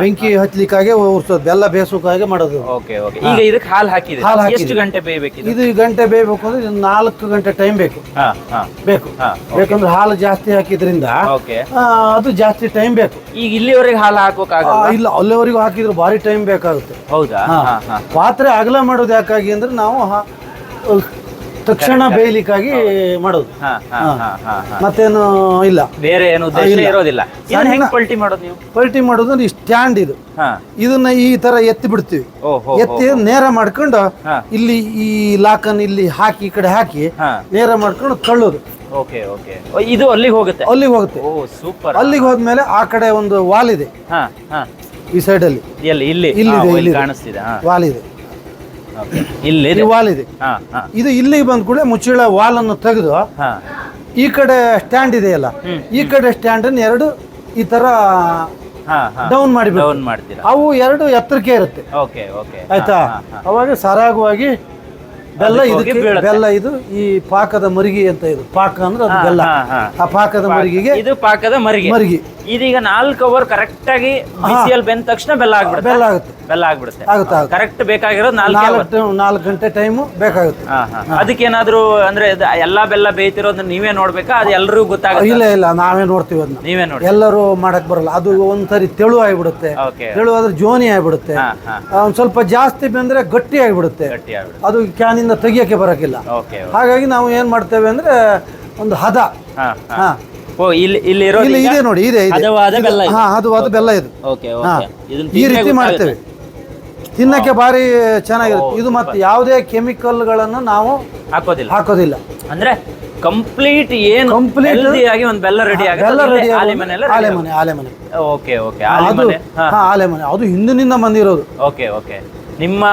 ಬೆಂಕಿ ಹಚ್ಚಲಿಕ್ಕಾಗೆ ಉರ್ಸೋದು ಬೆಲ್ಲ ಬೇಸೋಕಾಗೆ ಮಾಡೋದು ಓಕೆ ಓಕೆ ಈಗ ಇದಕ್ಕೆ ಹಾಲು ಹಾಕಿದೆ ಹಾಲು ಹಾಕಿದೆ. ಎಷ್ಟು ಗಂಟೆ ಬೇಯಬೇಕು ಇದು ಈ ಗಂಟೆ ಬೇಯಬೇಕು ಅಂದ್ರೆ ಇದು ನಾಲ್ಕು ಗಂಟೆ ಟೈಮ್ ಬೇಕು. ಹಾ ಹಾ. ಬೇಕು. ಹಾ ಬೇಕಂದ್ರೆ ಹಾಲು ಜಾಸ್ತಿ ಹಾಕಿದ್ರಿಂದ ಓಕೆ ಆ, ಅದು ಜಾಸ್ತಿ ಟೈಮ್ ಬೇಕು. ಈಗ ಇಲ್ಲಿವರೆಗೆ ಹಾಲು ಹಾಕೋಕ್ಕಾಗಲ್ಲ ಆ, ಇಲ್ಲ ಅಲ್ಲಿವರೆಗೂ ಹಾಕಿದ್ರೆ ಭಾರಿ ಟೈಮ್ ಬೇಕಾಗುತ್ತೆ. ಹೌದಾ? ಹಾ. ಹಾ ಹಾ. ಪಾತ್ರೆ ಅಗಲ ಮಾಡೋದು ಯಾಕಾಗಿ ಅಂದ್ರೆ ನಾವು ಹಾ- ತಕ್ಷಣ ಬೇಯಲಿಕ್ಕಾಗಿ ಮಾಡೋದು. ಹಾ ಹಾ ಹಾ. ಹಾ ಹಾ ಮತ್ತೇನು ಇಲ್ಲ. ಬೇರೆ ಏನು ಉದ್ದೇಶ ಇರೋದಿಲ್ಲ. ಇದನ್ನ ಸಣ್ಣ- ಹೆಂಗ್ ಪಲ್ಟಿ ಮಾಡೋದು ನೀವು? ಪಲ್ಟಿ ಮಾಡೋದು ಅಂದ್ರೆ ಈ ಸ್ಟ್ಯಾಂಡ್ ಇದು. ಹಾ. ಇದನ್ನ ಈ ತರ ಎತ್ತಿ ಬಿಡ್ತೀವಿ. ಎತ್ತಿ ನೇರ ಮಾಡ್ಕೊಂಡು ಇಲ್ಲಿ ಈ ಲಾಕನ್ ಇಲ್ಲಿ ಹಾಕಿ ಈ ಕಡೆ ಹಾಕಿ ನೇರ ಮಾಡ್ಕೊಂಡು ಕಳ್ಳೋದು ಓಕೆ ಓಕೆ. ಇದು ಅಲ್ಲಿಗೆ ಹೋಗುತ್ತೆ? ಅಲ್ಲಿಗೆ ಹೋಗುತ್ತೆ. Oh super. ಅಲ್ಲಿಗೆ ಹೋದ್ಮೇಲೆ ಆ ಕಡೆ ಒಂದು ವಾಲ್ ಇದೆ. ಈ ಸೈಡ್ ಅಲ್ಲಿ. ಇಲ್ಲಿ? ಇಲ್ಲಿ. ಕಾಣಿಸ್ತಿದೆ ವಾಲ್ ಇದೆ. ಈ ವಾಲ್ ಇದೆ. ಇದು ಇಲ್ಲಿ ಬಂದ ಕೂಡ ಮುಚ್ಚಳ ವಾಲ್ ಅನ್ನು ತೆಗೆದು ಈ ಕಡೆ ಸ್ಟ್ಯಾಂಡ್ ಇದೆಯಲ್ಲ. ಈ ಕಡೆ ಸ್ಟ್ಯಾಂಡ್ ಅನ್ನು ಎರಡು ಈ ತರ ಡೌನ್ ಮಾಡಿ ಡೌನ್ ಮಾಡ್ತೀರಾ? ಅವು ಎರಡು ಎತ್ತರಕ್ಕೆ ಇರುತ್ತೆ. Okay okay. ಆಯ್ತಾ? ಅವಾಗ ಸರಾಗವಾಗಿ ಬೆಲ್ಲ ಇದಕ್ಕೆ ಬೆಲ್ಲ ಇದು ಈ ಪಾಕದ ಮರಿಗಿ ಅಂತ ಇದು. ಪಾಕ ಅಂದ್ರೆ ಅದು ಬೆಲ್ಲ. ಆ ಪಾಕದ ಮರಿಗಿಗೆ ಇದು ಪಾಕದ ಮರಿಗಿ. ಮರಿಗಿ. ಇದೀಗ ನಾಲ್ಕು ಅವರ್ ಕರೆಕ್ಟ್ ಆಗಿ ಬಿಸಿಯಲ್ಲಿ ಬೆಂದ ತಕ್ಷಣ ಬೆಲ್ಲ ಆಗ್ಬಿಡುತ್ತೆ. ಬೆಲ್ಲ ಆಗುತ್ತೆ. ಬೆಲ್ಲ ಆಗ್ಬಿಡುತ್ತೆ. ಆಗುತ್ತೆ ಆಗುತ್ತೆ. ಕರೆಕ್ಟ್ ಬೇಕಾಗಿರೋದು ನಾಲ್ಕು ನಾಲ್ಕು ನಾಲ್ಕು ಗಂಟೆ ಟೈಮು ಬೇಕಾಗುತ್ತೆ. ಅದಕ್ಕೆ ಹಾ. ಅದಕ್ಕೇನಾದ್ರೂ ಅಂದ್ರೆ ಇದು ಎಲ್ಲಾ ಬೆಲ್ಲ ಬೇಯ್ತಿರೋದನ್ನ ನೀವೇ ನೋಡ್ಬೇಕಾ? ಅದು ಎಲ್ರಿಗೂ ಗೊತ್ತಾಗುತ್ತೆ? ಇಲ್ಲ ಇಲ್ಲ ನಾವೇ ನೋಡ್ತೀವಿ ಅದನ್ನ. ನೀವೇ ನೋಡಿ ಎಲ್ಲರೂ ಮಾಡಕ್ ಬರಲ್ಲ. ಅದು ಒಂದ್ಸರಿ ತೆಳು ಆಗ್ಬಿಡುತ್ತೆ. ಓಕೆ. ತೆಳು ಆದ್ರೆ ಜೋನಿ ಆಗಿಬಿಡುತ್ತೆ. ಹಾ ಹಾ. ಆ, ಒಂದ್ ಸ್ವಲ್ಪ ಜಾಸ್ತಿ ಬಂದ್ರೆ ಗಟ್ಟಿ ಆಗಿಬಿಡುತ್ತೆ. ಗಟ್ಟಿ ಆಗ್ಬಿಡುತ್ತೆ. ಅದು ಕ್ಯಾನಿಂದ ತೆಗಿಯಕ್ಕೆ ಬರಕ್ಕಿಲ್ಲ ಓಕೆ. ಹಾಗಾಗಿ ನಾವು ಏನ್ ಮಾಡ್ತೇವೆ ಅಂದ್ರೆ ಒಂದು ಹದ. ಹಾ ಹಾ. ಹಾ. ಓ ಇಲ್ಲಿ ಇಲ್ಲಿ ಇಲ್ಲಿ ಇದೆ ನೋಡಿ ಇದೆ ಇದೆ. ಹದವಾದ ಬೆಲ್ಲ ಇದು. ಹಾ ಹದವಾದ ಬೆಲ್ಲ ಇದು. ಓಕೆ ಹಾ ಓಕೆ ಇದನ್ನ ಈ ರೀತಿ ಮಾಡ್ತೇವೆ. ತಿನ್ನಕ್ಕೆ ಭಾರಿ ಚೆನ್ನಾಗಿರುತ್ತೆ. ಇದು ಮತ್ತೆ ಯಾವುದೇ ಕೆಮಿಕಲ್ಗಳನ್ನು ನಾವು ಹಾಕೋದಿಲ್ಲ. ಹಾಕೋದಿಲ್ಲ. ಅಂದ್ರೆ ಕಂಪ್ಲೀಟ್ ಏನು Complete- ಹೆಲ್ದಿ ಆಗಿ ಒಂದು ಬೆಲ್ಲ ರೆಡಿ ಬೆಲ್ಲ ರೆಡಿ ಆಗುತ್ತೆ. ಆಲೆಮನೆ ಎಲ್ಲ ಆಲೆ ಮನೆ ಆಲೆ ಮನೆ ಓಕೆ ಓಕೆ ಅದು ಆಲೆ ಹಾ. ಹಾ ಆಲೆ ಮನೆ ಅದು ಹಿಂದಿನಿಂದ ಬಂದಿರೋದು. ಓಕೆ ಓಕೆ ನಿಮ್ಮ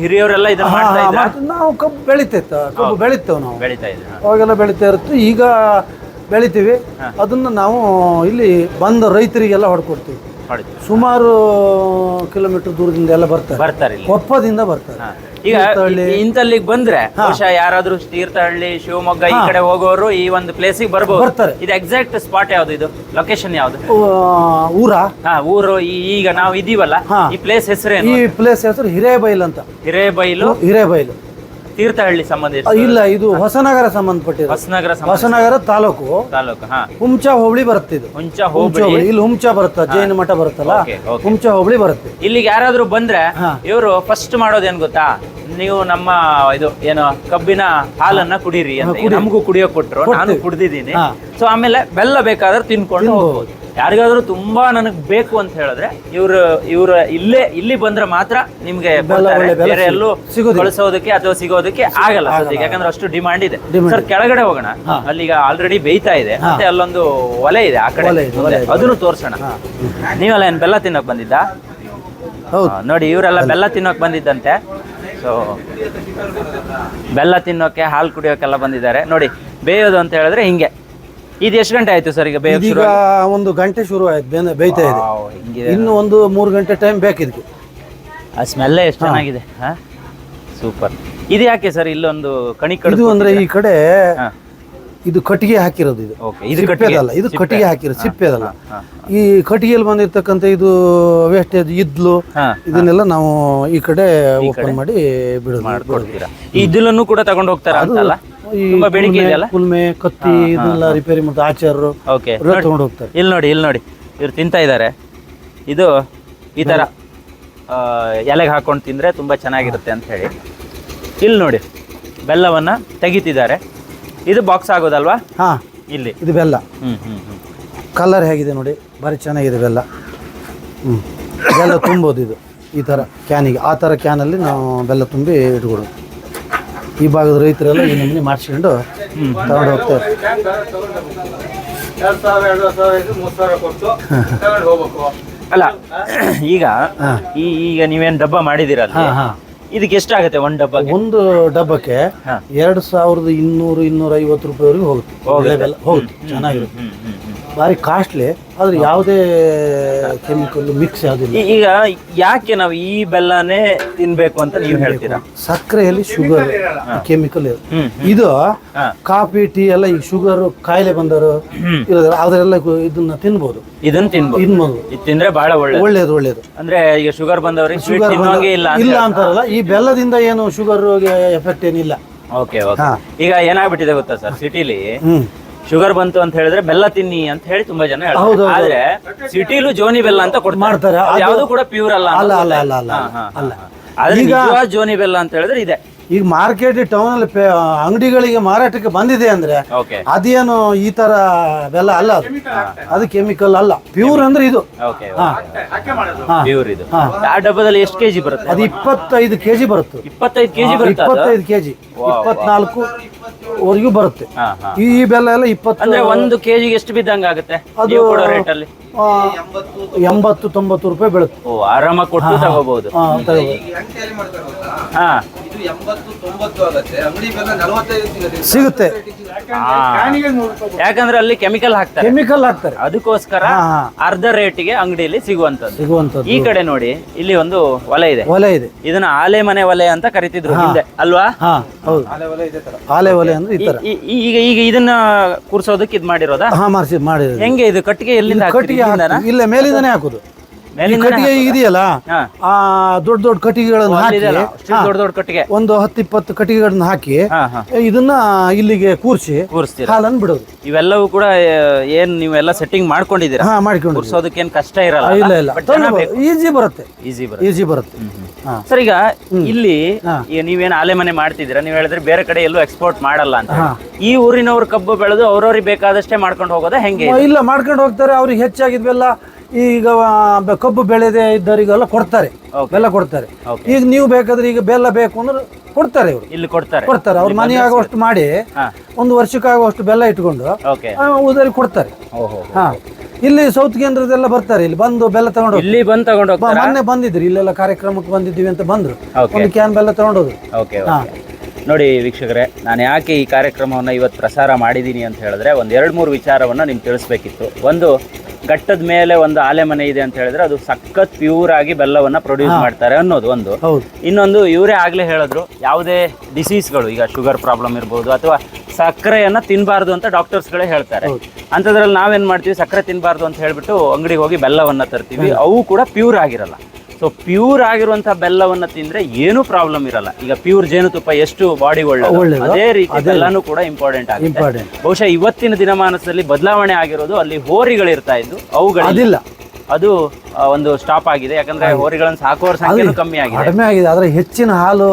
ಹಿರಿಯವರೆಲ್ಲ ಇದನ್ನ ಹಾ, ಮಾಡ್ತಾ ಹಾ, ಇದ್ರ? ಮತ್ತೆ ನಾವು ಕಬ್ಬು ಬೆಳಿತೈತ ಕಬ್ಬು ಬೆಳಿತೇವೆ ನಾವು. ಬೆಳಿತಾ ಇದ್ದೀವಿ ಅವಾಗೆಲ್ಲ ಬೆಳಿತಾ ಇರುತ್ತೆ. ಈಗ ಬೆಳಿತೀವಿ. ಅದನ್ನ ನಾವು ಇಲ್ಲಿ ಬಂದ ರೈತರಿಗೆಲ್ಲ ಹೊಡ್ಕೊಡ್ತೀವಿ. ಸುಮಾರು ಕಿಲೋಮೀಟರ್ ದೂರದಿಂದ ಎಲ್ಲ ಬರ್ತಾರೆ. ಬರ್ತಾರೆ ಕೊಪ್ಪದಿಂದ ಬರ್ತಾರೆ. ಈಗ ಇಂತಲ್ಲಿಗೆ ಬಂದ್ರೆ ಬಹುಶಃ ಯಾರಾದ್ರೂ ತೀರ್ಥಹಳ್ಳಿ ಶಿವಮೊಗ್ಗ ಈ ಕಡೆ ಹೋಗೋರು ಈ ಒಂದು ಪ್ಲೇಸಿಗೆ ಬರ್ಬೋದು. ಬರ್ತಾರೆ. ಇದು ಎಕ್ಸಾಕ್ಟ್ ಸ್ಪಾಟ್ ಯಾವ್ದು ಇದು? ಲೊಕೇಶನ್ ಯಾವ್ದು? ಊರ? ಹಾ ಊರು ಈಗ ನಾವು ಇದೀವಲ್ಲ. ಈ ಪ್ಲೇಸ್ ಹೆಸರು ಈ ಪ್ಲೇಸ್ ಹೆಸರು ಹಿರೇಬೈಲ್ ಅಂತ. ಹಿರೇಬೈಲು. ಹಿರೇಬೈಲು. ತೀರ್ಥಹಳ್ಳಿ ಸಂಬಂಧ ಇಲ್ಲ ಇದು ಹೊಸನಗರ ಸಂಬಂಧಪಟ್ಟಿದೆ ಹೊಸನಗರ ಹೊಸನಗರ ತಾಲೂಕು. ತಾಲೂಕು ಹಾ. ಹುಂಚ ಹೋಬಳಿ ಬರುತ್ತೆ ಇದು. ಹುಂಚ ಹೋಬಳಿ. ಇಲ್ಲಿ ಹುಂಚ ಬರುತ್ತೆ ಜೈನ ಮಠ ಬರುತ್ತಲ್ಲ. ಹುಂಚ ಹೋಬಳಿ ಬರುತ್ತೆ. ಇಲ್ಲಿಗೆ ಯಾರಾದ್ರೂ ಬಂದ್ರೆ. ಇವರು ಫಸ್ಟ್ ಮಾಡೋದೇನ್ ಗೊತ್ತಾ? ನೀವು ನಮ್ಮ ಇದು ಏನು ಕಬ್ಬಿನ ಹಾಲನ್ನ ಕುಡೀರಿ ಅಂತ ಈಗ ನಮಗೂ ಕುಡಿಯೋಕ್ ಕೊಟ್ರು ನಾನು. ಕುಡ್ದಿದ್ದೀನಿ. ಸೊ ಆಮೇಲೆ ಬೆಲ್ಲ ಬೇಕಾದ್ರೆ ತಿನ್ಕೊಂಡು ಹೋಗ್ಬೋದು. ಯಾರಿಗಾದ್ರೂ ತುಂಬಾ ನನಗೆ ಬೇಕು ಅಂತ ಹೇಳಿದ್ರೆ ಇವ್ರು ಇವ್ರ ಇಲ್ಲೇ ಇಲ್ಲಿ ಬಂದ್ರೆ ಮಾತ್ರ ನಿಮ್ಗೆ ಬೆಲ್ಲ ಕೊಡ್ತಾರೆ. ಬೇರೆ ಎಲ್ಲೂ. ಕಳಿಸೋದಕ್ಕೆ ಅಥವಾ ಸಿಗೋದಕ್ಕೆ ಆಗಲ್ಲ ಸದ್ಯಕ್ಕೆ. ಯಾಕಂದ್ರೆ ಅಷ್ಟು ಡಿಮಾಂಡ್ ಇದೆ. ಸರ್ ಕೆಳಗಡೆ ಹೋಗೋಣ. ಅಲ್ಲಿಗ ಆಲ್ರೆಡಿ ಬೇಯ್ತಾ ಇದೆ. ಮತ್ತೆ ಅಲ್ಲೊಂದು ಒಲೆ ಇದೆ ಆ ಕಡೆ. ಮುಂದೆ. ಅದನ್ನು ತೋರ್ಸೋಣ. ನೀವೆಲ್ಲ ಏನ್ ಬೆಲ್ಲ ತಿನ್ನಕ್ ಬಂದಿದ್ದಾ? ಹೌದು. ಆ, ನೋಡಿ ಇವರೆಲ್ಲ ಬೆಲ್ಲ ತಿನ್ನೋಕೆ ಬಂದಿದ್ದಂತೆ. ಸೊ ಬೆಲ್ಲ ತಿನ್ನೋಕೆ ಹಾಲು ಕುಡಿಯೋಕೆಲ್ಲ ಬಂದಿದ್ದಾರೆ. ನೋಡಿ ಬೇಯೋದು ಅಂತ ಹೇಳಿದ್ರೆ ಹಿಂಗೆ. ಇದು ಎಷ್ಟು ಗಂಟೆ ಆಯ್ತು ಸರ್ ಈಗ ಬೇಯೋದು ಈಗ ಒಂದು ಗಂಟೆ ಶುರು ಆಯ್ತು ಬೇನೆ ಬೇಯ್ತಾ ಇದೆ. ಹಿಂಗೆ ಇನ್ನು ಒಂದು ಮೂರು ಗಂಟೆ ಟೈಮ್ ಬೇಕು ಇದಕ್ಕೆ ಆ ಸ್ಮೆಲ್ಲೇ ಎಷ್ಟು ಚೆನ್ನಾಗಿದೆ ಹಾ? ಸೂಪರ್ ಇದು ಯಾಕೆ ಸರ್ ಇಲ್ಲೊಂದು ಕಣಿ ಕಡಿದು ಅಂದ್ರೆ ಈ ಕಡೆ ಇದು ಕಟ್ಟಿಗೆ ಹಾಕಿರೋದು ಇದು. ಓಕೆ ಇದು ಕಟ್ಟಿಗೆ. ಸಿಪ್ಪೆದಲ್ಲ ಇದು ಕಟ್ಟಿಗೆ ಹಾಕಿರೋದು ಸಿಪ್ಪೆದಲ್ಲ. ಈ ಕಟ್ಟಿಗೆಯಲ್ಲಿ ಬಂದಿರ್ತಕ್ಕಂಥ ಇದು ವೇಸ್ಟೇಜ್ ಇದ್ಲು ಇದನ್ನೆಲ್ಲ ನಾವು ಈ ಕಡೆ ಓಪನ್ ಮಾಡಿ ಬಿಡೋದು. ಇದನ್ನು ಕೂಡ ತಗೊಂಡು ಹೋಗ್ತಾರೆ ಕುಲ್ಮೆ- ಕತ್ತಿ ಇದನ್ನೆಲ್ಲ ರಿಪೇರಿ ಮತ್ತು ಆಚಾರರು ತಗೊಂಡು ಹೋಗ್ತಾರೆ. ಇಲ್ಲಿ ನೋಡಿ ಇಲ್ಲಿ ನೋಡಿ. ಇವ್ರು ತಿಂತಾ ಇದ್ದಾರೆ ಇದು ಈ ಥರ ಎಲೆಗೆ ಹಾಕೊಂಡು ತಿಂದರೆ ತುಂಬ ಚೆನ್ನಾಗಿರುತ್ತೆ ಅಂತ ಹೇಳಿ. ಇಲ್ಲಿ ನೋಡಿ ಬೆಲ್ಲವನ್ನು ತೆಗಿತಿದ್ದಾರೆ. ಇದು ಬಾಕ್ಸ್ ಆಗೋದಲ್ವಾ? ಹಾ. ಇಲ್ಲಿ. ಇದು ಬೆಲ್ಲ. ಹ್ಞೂ ಹ್ಞೂ ಹ್ಞೂ ಕಲರ್ ಹೇಗಿದೆ ನೋಡಿ. ಭಾರಿ ಚೆನ್ನಾಗಿದೆ ಬೆಲ್ಲ. ಹ್ಞೂ ಬೆಲ್ಲ ತುಂಬೋದು ಇದು. ಈ ಥರ ಕ್ಯಾನಿಗೆ ಆ ಥರ ಕ್ಯಾನಲ್ಲಿ ನಾವು ಬೆಲ್ಲ ತುಂಬಿ ಇಟ್ಕೊಡೋದು. ಈ ಭಾಗದ ರೈತರೆಲ್ಲ ಈ ನಮೂನೆ ಮಾಡಿಸ್ಕೊಂಡು ತಗೊಂಡು ಹೋಗ್ತಾರೆ. ಅಲ್ಲ ಈಗ ಈ ಈಗ ನೀವೇನು ಡಬ್ಬ ಮಾಡಿದ್ದೀರಲ್ಲ ಹಾಂ ಹಾಂ. ಇದಕ್ಕೆ ಎಷ್ಟಾಗುತ್ತೆ ಒಂದು ಡಬ್ಬ ಒಂದು ಡಬ್ಬಕ್ಕೆ. ಎರಡು ಸಾವಿರದ ಇನ್ನೂರು ಇನ್ನೂರ ಐವತ್ತು ರೂಪಾಯಿವರೆಗೂ ಹೋಗುತ್ತೆ. ಹೋಗುತ್ತೆ. ಚೆನ್ನಾಗಿರುತ್ತೆ. ಭಾರಿ ಕಾಸ್ಟ್ಲಿ ಆದ್ರೆ ಯಾವುದೇ ಕೆಮಿಕಲ್ ಮಿಕ್ಸ್ ಯಾವುದಿಲ್ಲ. ಈಗ ಯಾಕೆ ನಾವು ಈ ಬೆಲ್ಲನೇ ತಿನ್ಬೇಕು ಅಂತ ನೀವು ಹೇಳ್ತೀರಾ? ಸಕ್ಕರೆಯಲ್ಲಿ ಶುಗರ್ ಕೆಮಿಕಲ್ ಇದು ಕಾಫಿ ಟೀ ಎಲ್ಲ ಈ ಶುಗರ್ ಕಾಯಿಲೆ ಬಂದರು. ಅದರೆಲ್ಲ ಇದನ್ನ ತಿನ್ಬೋದು. ಇದನ್ನ ತಿನ್ಬೋದು. ತಿನ್ಬೋದು. ಇದು ತಿಂದ್ರೆ ಬಹಳ ಒಳ್ಳೆ ಒಳ್ಳೇದು ಒಳ್ಳೇದು. ಅಂದ್ರೆ ಈಗ ಶುಗರ್ ಬಂದವರಿಗೆ ಸ್ವೀಟ್ ಶುಗರ್ ತಿನ್ನೋಂಗೆ ಇಲ್ಲ ಅಂತ ಇಲ್ಲ ಅಂತಾರಲ್ಲ ಈ ಬೆಲ್ಲದಿಂದ ಏನು ಶುಗರ್ ಎಫೆಕ್ಟ್ ಏನಿಲ್ಲ. ಓಕೆ ಓಕೆ ಈಗ ಏನಾಗ್ಬಿಟ್ಟಿದೆ ಗೊತ್ತಾ ಸರ್? ಸಿಟಿಲಿ ಶುಗರ್ ಬಂತು ಅಂತ ಹೇಳಿದ್ರೆ ಬೆಲ್ಲ ತಿನ್ನಿ ಅಂತ ಹೇಳಿ ತುಂಬಾ ಜನ ಹೇಳ್ತಾರೆ. ಹೌದು. ಆದ್ರೆ ಸಿಟಿಲು ಜೋನಿ ಬೆಲ್ಲ ಅಂತ ಕೊಡ್ತಾರೆ. ಮಾಡ್ತಾರೆ. ಅದು- ಯಾವುದು ಕೂಡ ಪ್ಯೂರ್ ಅಲ್ಲ ಅಲ್ಲ ಅಲ್ಲ. ಅಲ್ಲ ಅಲ್ಲ ಅಲ್ಲ. ಆದ್ರೆ ಈಗ- ನಿಜವಾದ ಜೋನಿ ಬೆಲ್ಲ ಅಂತ ಹೇಳಿದ್ರೆ ಇದೆ. ಈಗ ಮಾರ್ಕೆಟ್ ಟೌನ್ ಅಲ್ಲಿ ಪೇ- ಅಂಗಡಿಗಳಿಗೆ ಮಾರಾಟಕ್ಕೆ ಬಂದಿದೆ ಅಂದ್ರೆ ಓಕೆ ಅದೇನು ಈ ತರ ಬೆಲ್ಲ ಅಲ್ಲ ಅದು. ಅದು ಕೆಮಿಕಲ್ ಅಲ್ಲ. ಪ್ಯೂರ್ ಅಂದ್ರೆ ಇದು. ಓಕೆ ಹಾ. ಹಾ. ಪ್ಯೂರ್ ಇದು. ಹಾ. ಆ ಡಬ್ಬದಲ್ಲಿ ಎಷ್ಟು ಕೆಜಿ ಬರುತ್ತೆ? ಅದು ಇಪ್ಪತ್ತೈದು ಕೆಜಿ ಬರುತ್ತೆ. ಇಪ್ಪತ್ತೈದು ಕೆಜಿ ಬರುತ್ತೆ ಅದು? ಇಪ್ಪತ್ತೈದು ಕೆಜಿ. ಇಪ್ಪತ್ನಾಲ್ಕು ವರೆಗೂ ಬರುತ್ತೆ. ಈ ಬೆಲ್ಲ ಎಲ್ಲ ಇಪ್ಪತ್ತು ಅಂದ್ರೆ ಒಂದು ಕೆಜಿಗೆ ಎಷ್ಟು ಬಿದ್ದಂಗೆ ಆಗುತ್ತೆ? ಅದು- ರೇಟ್ ಅಲ್ಲಿ ಎಂಬತ್ತು ತೊಂಬತ್ತು ರೂಪಾಯಿ ಬೀಳುತ್ತೆ. ಓ ಆರಾಮಾಗಿ ಕೊಟ್ಟು ತಗೋಬಹುದು ಸಿಗುತ್ತೆ. ಯಾಕಂದ್ರೆ ಅಲ್ಲಿ ಕೆಮಿಕಲ್ ಹಾಕ್ತಾರೆ. ಕೆಮಿಕಲ್ ಹಾಕ್ತಾರೆ. ಅದಕ್ಕೋಸ್ಕರ. ಅರ್ಧ ರೇಟಿಗೆ ಅಂಗಡಿಯಲ್ಲಿ ಸಿಗುವಂತದ್ದು ಸಿಗುವಂತದ್ದು ಈ ಕಡೆ ನೋಡಿ ಇಲ್ಲಿ ಒಂದು ಒಲೆ ಇದೆ. ಒಲೆ ಇದೆ. ಇದನ್ನ ಆಲೆ ಮನೆ ಒಲೆ ಅಂತ ಕರಿತಿದ್ರು ಹಿಂದೆ ಅಲ್ವಾ? ಹಾ ಹೌದು. ಆಲೆ ಒಲೆ ಅಂದ್ರೆ ಈ ತರ. ಈಗ ಈಗ ಇದನ್ನ ಕೂರ್ಸೋದಕ್ಕೆ ಇದ್ ಮಾಡಿರೋದಾ? ಹಾ ಮಾಡಿಸಿ ಮಾಡಿರೋದು. ಹೆಂಗೆ ಇದು ಕಟ್ಟಿಗೆ ಎಲ್ಲಿಂದ? ಕಟ್ಟಿಗೆ. ಇಲ್ಲ ಮೇಲಿಂದನೇ ಹಾಕೋದು. ಈ ಕಟ್ಟಿಗೆ ಇದೆಯಲ್ಲ. ಆ ದೊಡ್ಡ ದೊಡ್ಡ ಕಟ್ಟಿಗೆಗಳನ್ನು ಹಾಕಿ. ಅಲ್ಲಿದೆಯಲ್ಲ, ದೊಡ್ಡ ದೊಡ್ಡ ಕಟ್ಟಿಗೆ. ಒಂದು ಹತ್ತು ಇಪ್ಪತ್ತು ಕಟ್ಟಿಗೆಗಳನ್ನ ಹಾಕಿ ಇದನ್ನ ಇಲ್ಲಿಗೆ ಕೂರಿಸಿ ಹಾಲನ್ನು ಬಿಡೋದು. ಇವೆಲ್ಲವೂ ಕೂಡ ಏನ್ ನೀವೆಲ್ಲ ಸೆಟ್ಟಿಂಗ್ ಮಾಡ್ಕೊಂಡಿದ್ದೀರಾ? ಹಾ ಮಾಡ್ಕೊಂಡು ಏನು ಕಷ್ಟ ಇರಲ್ಲ ಇಲ್ಲ ಇಲ್ಲ. ಈಜಿ ಬರುತ್ತೆ. ಈಸಿ ಬರುತ್ತೆ. ಈಜಿ ಬರುತ್ತೆ. ಸರ್ ಈಗ ಇಲ್ಲಿ ನೀವೇನು ಆಲೆ ಮನೆ ಮಾಡ್ತಿದ್ದೀರಾ? ನೀವು ಹೇಳಿದ್ರೆ ಬೇರೆ ಕಡೆ ಎಲ್ಲೂ ಎಕ್ಸ್ಪೋರ್ಟ್ ಮಾಡಲ್ಲ ಅಂತ. ಈ ಊರಿನವ್ರು ಕಬ್ಬು ಬೆಳೆದು ಅವ್ರವ್ರಿಗೆ ಬೇಕಾದಷ್ಟೇ ಮಾಡ್ಕೊಂಡು ಹೋಗೋದಾ? ಹೆಂಗೆ? ಇಲ್ಲ ಮಾಡ್ಕೊಂಡು ಹೋಗ್ತಾರೆ. ಅವ್ರಿಗೆ ಹೆಚ್ಚಾಗಿದ್ವೆಲ್ಲ ಈಗ ಕಬ್ಬು ಬೆಳೆದೇ ಇದ್ದವರಿಗೆಲ್ಲ ಕೊಡ್ತಾರೆ. ಬೆಲ್ಲ ಕೊಡ್ತಾರೆ. ಈಗ ನೀವು ಬೇಕಾದ್ರೆ ಈಗ ಬೆಲ್ಲ ಬೇಕು ಅಂದ್ರೆ ಕೊಡ್ತಾರೆ ಇವರು. ಇಲ್ಲಿ ಕೊಡ್ತಾರೆ. ಕೊಡ್ತಾರೆ. ಅವ್ರ ಮನೆ ಆಗುವಷ್ಟು ಮಾಡಿ ಒಂದು ವರ್ಷಕ್ಕಾಗುವಷ್ಟು ಬೆಲ್ಲ ಇಟ್ಕೊಂಡು ಉಳಿದವ್ರಿಗೆ ಕೊಡ್ತಾರೆ. ಹಾ. ಇಲ್ಲಿ ಸೌತ್ ಕೇಂದ್ರದೆಲ್ಲ ಬರ್ತಾರೆ. ಇಲ್ಲಿ ಬಂದು ಬೆಲ್ಲ ತಗೊಂಡು ಇಲ್ಲಿ ಬಂದು ತಗೊಂಡು ಮೊನ್ನೆ ಬಂದಿದ್ರು. ಇಲ್ಲೆಲ್ಲ ಕಾರ್ಯಕ್ರಮಕ್ಕೆ ಬಂದಿದ್ದೀವಿ ಅಂತ ಬಂದ್ರು. ಒಂದು ಕ್ಯಾನ್ ಬೆಲ್ಲ ತಗೊಂಡೋದ್ರು. ಓಕೆ ಓಕೆ ನೋಡಿ ವೀಕ್ಷಕರೇ ನಾನು ಯಾಕೆ ಈ ಕಾರ್ಯಕ್ರಮವನ್ನು ಇವತ್ತು ಪ್ರಸಾರ ಮಾಡಿದ್ದೀನಿ ಅಂತ ಹೇಳಿದ್ರೆ ಒಂದು ಎರಡು ಮೂರು ವಿಚಾರವನ್ನು ನಿಮ್ಗೆ ತಿಳಿಸ್ಬೇಕಿತ್ತು. ಒಂದು ಘಟ್ಟದ ಮೇಲೆ ಒಂದು ಆಲೆ ಮನೆ ಇದೆ ಅಂತ ಹೇಳಿದ್ರೆ ಅದು ಸಖತ್ ಪ್ಯೂರ್ ಆಗಿ ಬೆಲ್ಲವನ್ನ ಪ್ರೊಡ್ಯೂಸ್ ಮಾಡ್ತಾರೆ ಅನ್ನೋದು ಒಂದು. ಇನ್ನೊಂದು ಇವರೇ ಆಗ್ಲೇ ಹೇಳಿದ್ರು ಯಾವುದೇ ಡಿಸೀಸ್ಗಳು ಈಗ ಶುಗರ್ ಪ್ರಾಬ್ಲಮ್ ಇರ್ಬೋದು ಅಥವಾ ಸಕ್ಕರೆಯನ್ನ ತಿನ್ನಬಾರ್ದು ಅಂತ ಡಾಕ್ಟರ್ಸ್ಗಳೇ ಹೇಳ್ತಾರೆ. ಅಂಥದ್ರಲ್ಲಿ ನಾವೇನು ಮಾಡ್ತೀವಿ ಸಕ್ಕರೆ ತಿನ್ನಬಾರ್ದು ಅಂತ ಹೇಳ್ಬಿಟ್ಟು ಅಂಗಡಿಗೆ ಹೋಗಿ ಬೆಲ್ಲವನ್ನ ತರ್ತೀವಿ. ಅವು ಕೂಡ ಪ್ಯೂರ್ ಆಗಿರಲ್ಲ. ಸೊ ಪ್ಯೂರ್ ಆಗಿರುವಂತಹ ಬೆಲ್ಲವನ್ನ ತಿಂದ್ರೆ ಏನು ಪ್ರಾಬ್ಲಮ್ ಇರಲ್ಲ. ಈಗ ಪ್ಯೂರ್ ಜೇನುತುಪ್ಪ ಎಷ್ಟು ಬಾಡಿ ಒಳ್ಳೆ ಅದೇ ರೀತಿ ಬೆಲ್ಲನೂ ಕೂಡ ಇಂಪಾರ್ಟೆಂಟ್ ಆಗುತ್ತೆ. ಬಹುಶಃ ಇವತ್ತಿನ ದಿನಮಾನದಲ್ಲಿ ಬದಲಾವಣೆ ಆಗಿರೋದು ಅಲ್ಲಿ ಹೋರಿಗಳಿರ್ತಾ ಇದ್ದು ಅವುಗಳಿಲ್ಲ. ಅದು ಒಂದು ಸ್ಟಾಪ್ ಆಗಿದೆ. ಯಾಕಂದ್ರೆ ಹೋರಿಗಳನ್ನು ಸಾಕುವವರ ಸಂಖ್ಯೆನೂ ಕಮ್ಮಿ ಆಗಿದೆ. ಕಡಿಮೆ ಆಗಿದೆ. ಆದ್ರೆ ಹೆಚ್ಚಿನ ಹಾಲು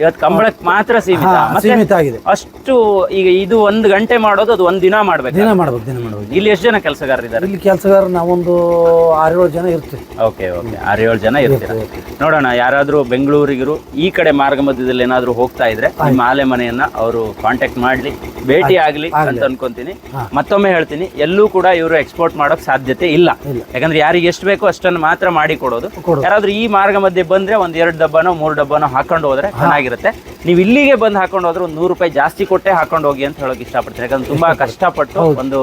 ಇವತ್ತು ಕಂಬಳಕ್ಕೆ ಮಾತ್ರ ಸೀಮಿತ. ಮತ್ತೆ ಸೀಮಿತ ಆಗಿದೆ. ಅಷ್ಟು ಈಗ ಇದು ಒಂದು ಗಂಟೆ ಮಾಡೋದು ಅದು ಒಂದು ದಿನ ಮಾಡ್ಬೇಕು. ದಿನ ಮಾಡ್ಬೇಕು ದಿನ ಮಾಡ್ಬೇಕು. ಇಲ್ಲಿ ಎಷ್ಟು ಜನ ಕೆಲಸಗಾರರಿದ್ದಾರೆ ಇಲ್ಲಿ ಕೆಲಸಗಾರ ನಾವೊಂದು ಆರೇಳು ಜನ ಇರ್ತೀವಿ. Okay okay. ಆರು ಏಳು ಜನ ಇರ್ತೀರ? ನೋಡೋಣ ಯಾರಾದ್ರೂ ಬೆಂಗಳೂರಿಗರು ಈ ಕಡೆ ಮಾರ್ಗ ಮಧ್ಯದಲ್ಲಿ ಏನಾದರೂ ಹೋಗ್ತಾ ಇದ್ರೆ ನಿಮ್ಮ ಆಲೆ ಮನೆಯನ್ನ ಅವರು ಕಾಂಟ್ಯಾಕ್ಟ್ ಮಾಡ್ಲಿ ಭೇಟಿ ಆಗ್ಲಿ ಅಂತ ಅನ್ಕೊಂತೀನಿ. ಮತ್ತೊಮ್ಮೆ ಹೇಳ್ತೀನಿ ಎಲ್ಲೂ ಕೂಡ ಇವರು ಎಕ್ಸ್ಪೋರ್ಟ್ ಮಾಡೋಕ್ ಸಾಧ್ಯತೆ ಇಲ್ಲ. ಯಾಕಂದ್ರೆ ಯಾರಿಗೆ ಎಷ್ಟು ಬೇಕೋ ಅಷ್ಟು ಇಷ್ಟನ್ನು ಮಾತ್ರ ಮಾಡಿ ಕೊಡೋದು. ಯಾರಾದ್ರೂ ಈ ಮಾರ್ಗ ಮಧ್ಯೆ ಬಂದ್ರೆ ಒಂದ್ ಎರಡು ಡಬ್ಬನೋ ಮೂರು ಡಬ್ಬನೋ ಹಾಕೊಂಡು ಹೋದ್ರೆ ಚೆನ್ನಾಗಿರುತ್ತೆ. ನೀವು ಇಲ್ಲಿಗೆ ಬಂದು ಹಾಕೊಂಡು ಹೋದ್ರೆ ಒಂದು ನೂರು ರೂಪಾಯಿ ಜಾಸ್ತಿ ಕೊಟ್ಟೆ ಹಾಕೊಂಡು ಹೋಗಿ ಅಂತ ಹೇಳೋಕೆ ಇಷ್ಟಪಡ್ತೀನಿ ಯಾಕಂದ್ರೆ ತುಂಬಾ ಕಷ್ಟಪಟ್ಟು ಒಂದು.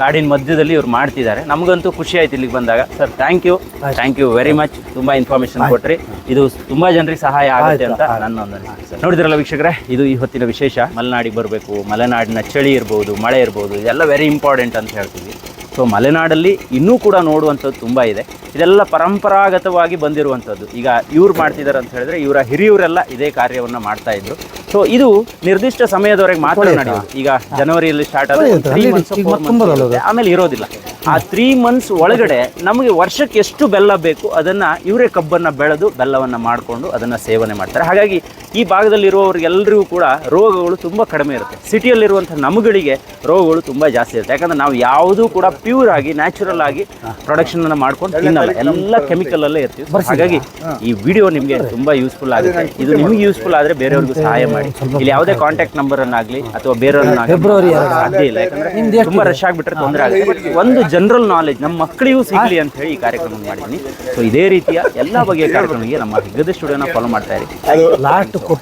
ಕಾಡಿನ ಮಧ್ಯದಲ್ಲಿ ಇವ್ರು ಮಾಡ್ತಿದ್ದಾರೆ. ನಮಗಂತೂ ಖುಷಿ ಆಯ್ತು ಇಲ್ಲಿಗೆ ಬಂದಾಗ. Sir thank you thank you very much ತುಂಬಾ ಇನ್ಫಾರ್ಮೇಶನ್ ಕೊಟ್ರಿ. ಇದು ತುಂಬಾ ಜನರಿಗೆ ಸಹಾಯ ಆಗುತ್ತೆ ಅಂತ ನನ್ನ ಒಂದು ಅನಿಸಿಕೆ. ನೋಡಿದ್ರಲ್ಲ ವೀಕ್ಷಕರೇ ಇದು ಈ ಹೊತ್ತಿನ ವಿಶೇಷ. ಮಲೆನಾಡಿಗೆ ಬರಬೇಕು ಮಲೆನಾಡಿನ ಚಳಿ ಇರ್ಬೋದು ಮಳೆ ಇರ್ಬೋದು ಇದೆಲ್ಲ ವೆರಿ ಇಂಪಾರ್ಟೆಂಟ್ ಅಂತ ಹೇಳ್ತೀವಿ. ಸೊ ಮಲೆನಾಡಲ್ಲಿ ಇನ್ನೂ ಕೂಡ ನೋಡುವಂಥದ್ದು ತುಂಬ ಇದೆ. ಇದೆಲ್ಲ ಪರಂಪರಾಗತವಾಗಿ ಬಂದಿರುವಂಥದ್ದು. ಈಗ ಇವ್ರು ಮಾಡ್ತಿದ್ದಾರೆ ಅಂತ ಹೇಳಿದ್ರೆ ಇವರ ಹಿರಿಯವರೆಲ್ಲ ಇದೇ ಕಾರ್ಯವನ್ನು ಮಾಡ್ತಾ ಇದ್ರು. ಸೊ ಇದು ನಿರ್ದಿಷ್ಟ ಸಮಯದವರೆಗೆ ಮಾತ್ರ ನಡೆಯುವ ಈಗ ಜನವರಿಯಲ್ಲಿ ಸ್ಟಾರ್ಟ್ ಆಗುತ್ತೆ. ಆಮೇಲೆ ಇರೋದಿಲ್ಲ. ಆ ತ್ರೀ ಮಂತ್ಸ್ ಒಳಗಡೆ ನಮಗೆ ವರ್ಷಕ್ಕೆ ಎಷ್ಟು ಬೆಲ್ಲ ಬೇಕು ಅದನ್ನ ಇವರೇ ಕಬ್ಬನ್ನ ಬೆಳೆದು ಬೆಲ್ಲವನ್ನ ಮಾಡಿಕೊಂಡು ಅದನ್ನ ಸೇವನೆ ಮಾಡ್ತಾರೆ. ಹಾಗಾಗಿ ಈ ಭಾಗದಲ್ಲಿರುವವರಿಗೆಲ್ಲರಿಗೂ ಕೂಡ ರೋಗಗಳು ತುಂಬಾ ಕಡಿಮೆ ಇರುತ್ತೆ. ಸಿಟಿಯಲ್ಲಿರುವಂಥ ನಮಗಳಿಗೆ ರೋಗಗಳು ತುಂಬಾ ಜಾಸ್ತಿ ಇರುತ್ತೆ. ಯಾಕಂದ್ರೆ ನಾವು ಯಾವುದೂ ಕೂಡ ಪ್ಯೂರ್ ಆಗಿ ನ್ಯಾಚುರಲ್ ಆಗಿ ಪ್ರೊಡಕ್ಷನ್ ಅನ್ನ ಮಾಡ್ಕೊಂಡು ತಿನ್ನಲ್ಲ. ಎಲ್ಲ ಕೆಮಿಕಲ್ ಅಲ್ಲೇ ಇರ್ತೀವಿ. ಹಾಗಾಗಿ ಈ ವಿಡಿಯೋ ನಿಮಗೆ ತುಂಬಾ ಯೂಸ್ಫುಲ್ ಆಗುತ್ತೆ. ಇದು ನಿಮ್ಗೆ ಯೂಸ್ಫುಲ್ ಆದ್ರೆ ಬೇರೆಯವ್ರಿಗೂ ಸಹಾಯ ಮಾಡಿ ಇಲ್ಲಿ ಯಾವುದೇ ಕಾಂಟ್ಯಾಕ್ಟ್ ನಂಬರ್ ಅನ್ನಾಗ್ಲಿ ಅಥವಾ ಬೇರೆಯವ್ರನ್ನ ಫೆಬ್ರವರಿ ಸಾಧ್ಯ ಇಲ್ಲ. ಯಾಕಂದ್ರೆ ತುಂಬಾ ರಶ್ ಆಗ್ಬಿಟ್ರೆ ತೊಂದರೆ ಆಗುತ್ತೆ. ಒಂದು ಜನರಲ್ ನಾಲೆಜ್ ನಮ್ಮ ಮಕ್ಕಳಿಗೂ ಸಿಗ್ಲಿ ಅಂತ ಹೇಳಿ ಈ ಕಾರ್ಯಕ್ರಮ ಮಾಡಿದ್ದೀನಿ. ಸೊ ಇದೇ ರೀತಿಯ ಎಲ್ಲಾ ಬಗೆಯ ಕಾರ್ಯಕ್ರಮಗಳಿಗೆ ನಮ್ಮ ಹೆಗ್ಗದ ಸ್ಟುಡಿಯೋನ ಫಾಲೋ ಮಾಡ್ತಾ ಇರಿ. ಲಾಸ್ಟ್ ಕೊಟ್ಟು